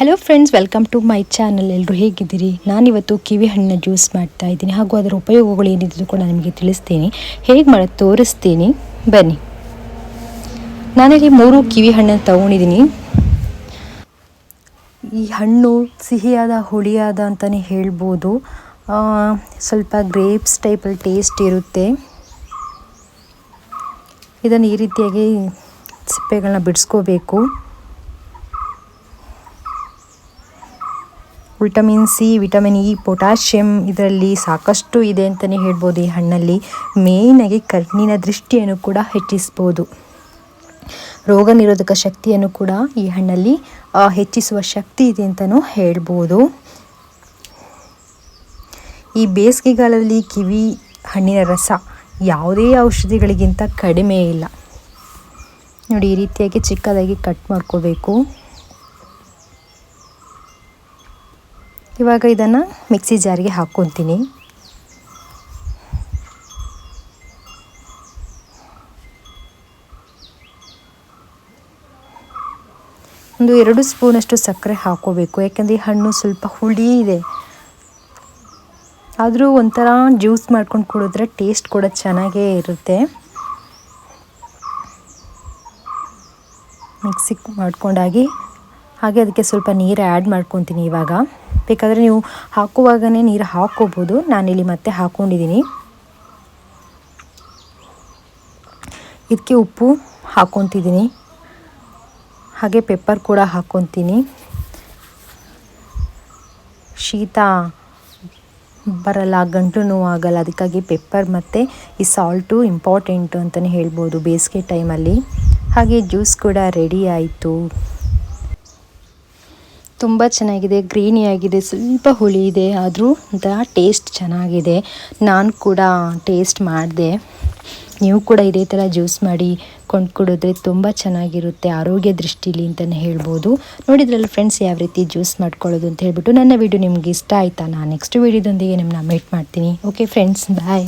Hello friends welcome to my channel ಎಲ್ಲರೂ ಹೇಗಿದ್ದೀರಿ? ನಾನಿವತ್ತು ಕಿವಿ ಹಣ್ಣಿನ ಜ್ಯೂಸ್ ಮಾಡ್ತಾ ಇದ್ದೀನಿ. ಹಾಗೂ ಅದರ ಉಪಯೋಗಗಳು ಏನಿದ್ರು ಕೂಡ ನಿಮಗೆ ತಿಳಿಸ್ತೀನಿ. ಹೇಗೆ ಮಾಡೋದು ತೋರಿಸ್ತೀನಿ. ಬನ್ನಿ. ನಾನಿಲ್ಲಿ ಮೂರು ಕಿವಿ ಹಣ್ಣನ್ನು ತಗೊಂಡಿದ್ದೀನಿ. ಈ ಹಣ್ಣು ಸಿಹಿಯಾದ, ಹುಳಿಯಾದ ಅಂತಲೇ ಹೇಳ್ಬೋದು. ಸ್ವಲ್ಪ ಗ್ರೇಪ್ಸ್ ಟೈಪಲ್ಲಿ ಟೇಸ್ಟ್ ಇರುತ್ತೆ. ಇದನ್ನು ಈ ರೀತಿಯಾಗಿ ಸಿಪ್ಪೆಗಳನ್ನ ಬಿಡಿಸ್ಕೋಬೇಕು. Vitamin C, vitamin E potassium ಇದರಲ್ಲಿ ಸಾಕಷ್ಟು ಇದೆ ಅಂತಲೇ ಹೇಳ್ಬೋದು ಈ ಹಣ್ಣಲ್ಲಿ. ಮೇಯ್ನಾಗಿ ಕಣ್ಣಿನ ದೃಷ್ಟಿಯನ್ನು ಕೂಡ ಹೆಚ್ಚಿಸ್ಬೋದು. ರೋಗ ನಿರೋಧಕ ಶಕ್ತಿಯನ್ನು ಕೂಡ ಈ ಹಣ್ಣಲ್ಲಿ ಹೆಚ್ಚಿಸುವ ಶಕ್ತಿ ಇದೆ ಅಂತಲೂ ಹೇಳ್ಬೋದು. ಈ ಬೇಸಿಗೆಗಾಲದಲ್ಲಿ ಕಿವಿ, ಹಣ್ಣಿನ ರಸ ಯಾವುದೇ ಔಷಧಿಗಳಿಗಿಂತ ಕಡಿಮೆ ಇಲ್ಲ. ನೋಡಿ, ಈ ರೀತಿಯಾಗಿ ಚಿಕ್ಕದಾಗಿ ಕಟ್ ಮಾಡ್ಕೋಬೇಕು. ಇವಾಗ ಇದನ್ನು ಮಿಕ್ಸಿ ಜಾರಿಗೆ ಹಾಕ್ಕೊತೀನಿ. ಒಂದು ಎರಡು ಸ್ಪೂನಷ್ಟು ಸಕ್ಕರೆ ಹಾಕೋಬೇಕು, ಯಾಕೆಂದರೆ ಈ ಹಣ್ಣು ಸ್ವಲ್ಪ ಹುಳಿ ಇದೆ. ಆದರೂ ಒಂಥರ ಜ್ಯೂಸ್ ಮಾಡ್ಕೊಂಡು ಕುಡಿದ್ರೆ ಟೇಸ್ಟ್ ಕೂಡ ಚೆನ್ನಾಗೇ ಇರುತ್ತೆ. ಮಿಕ್ಸಿ ಮಾಡ್ಕೊಂಡಾಗಿ ಹಾಗೆ ಅದಕ್ಕೆ ಸ್ವಲ್ಪ ನೀರು ಆ್ಯಡ್ ಮಾಡ್ಕೊತೀನಿ ಇವಾಗ. ಬೇಕಾದರೆ ನೀವು ಹಾಕುವಾಗನೇ ನೀರು ಹಾಕ್ಕೋಬೋದು. ನಾನಿಲ್ಲಿ ಮತ್ತೆ ಹಾಕ್ಕೊಂಡಿದ್ದೀನಿ ಇದಕ್ಕೆ ಉಪ್ಪು ಹಾಕ್ಕೊತಿದ್ದೀನಿ. ಹಾಗೆ ಪೆಪ್ಪರ್ ಕೂಡ ಹಾಕ್ಕೊತೀನಿ. ಶೀತ ಬರಲ್ಲ, ಗಂಟು ನೋವು ಆಗಲ್ಲ ಅದಕ್ಕಾಗಿ ಪೆಪ್ಪರ್ ಮತ್ತು ಈ ಸಾಲ್ಟು ಇಂಪಾರ್ಟೆಂಟು ಅಂತಲೇ ಹೇಳ್ಬೋದು ಬೇಸಿಗೆ ಟೈಮಲ್ಲಿ ಹಾಗೆ ಜ್ಯೂಸ್ ಕೂಡ ರೆಡಿ ಆಯಿತು. ತುಂಬ ಚೆನ್ನಾಗಿದೆ, ಗ್ರೀನಿ ಆಗಿದೆ, ಸ್ವಲ್ಪ ಹುಳಿ ಇದೆ ಆದರೂ ಒಂಥರ ಟೇಸ್ಟ್ ಚೆನ್ನಾಗಿದೆ. ನಾನು ಕೂಡ ಟೇಸ್ಟ್ ಮಾಡಿದೆ. ನೀವು ಕೂಡ ಇದೇ ಥರ ಜ್ಯೂಸ್ ಮಾಡಿ ಕೊಂಡು ಕುಡಿದ್ರೆ ತುಂಬ ಚೆನ್ನಾಗಿರುತ್ತೆ ಆರೋಗ್ಯ ದೃಷ್ಟಿಲಿ ಅಂತಲೇ ಹೇಳ್ಬೋದು. ನೋಡಿದ್ರಲ್ಲ ಫ್ರೆಂಡ್ಸ್ ಯಾವ ರೀತಿ ಜ್ಯೂಸ್ ಮಾಡ್ಕೊಳ್ಳೋದು ಅಂತ ಹೇಳ್ಬಿಟ್ಟು ನನ್ನ ವಿಡಿಯೋ ನಿಮ್ಗೆ ಇಷ್ಟ ಆಯಿತಾ? ನಾನು ನೆಕ್ಸ್ಟ್ ವೀಡಿಯೋದೊಂದಿಗೆ ನಿಮ್ಮನ್ನ ಮೀಟ್ ಮಾಡ್ತೀನಿ. Okay friends bye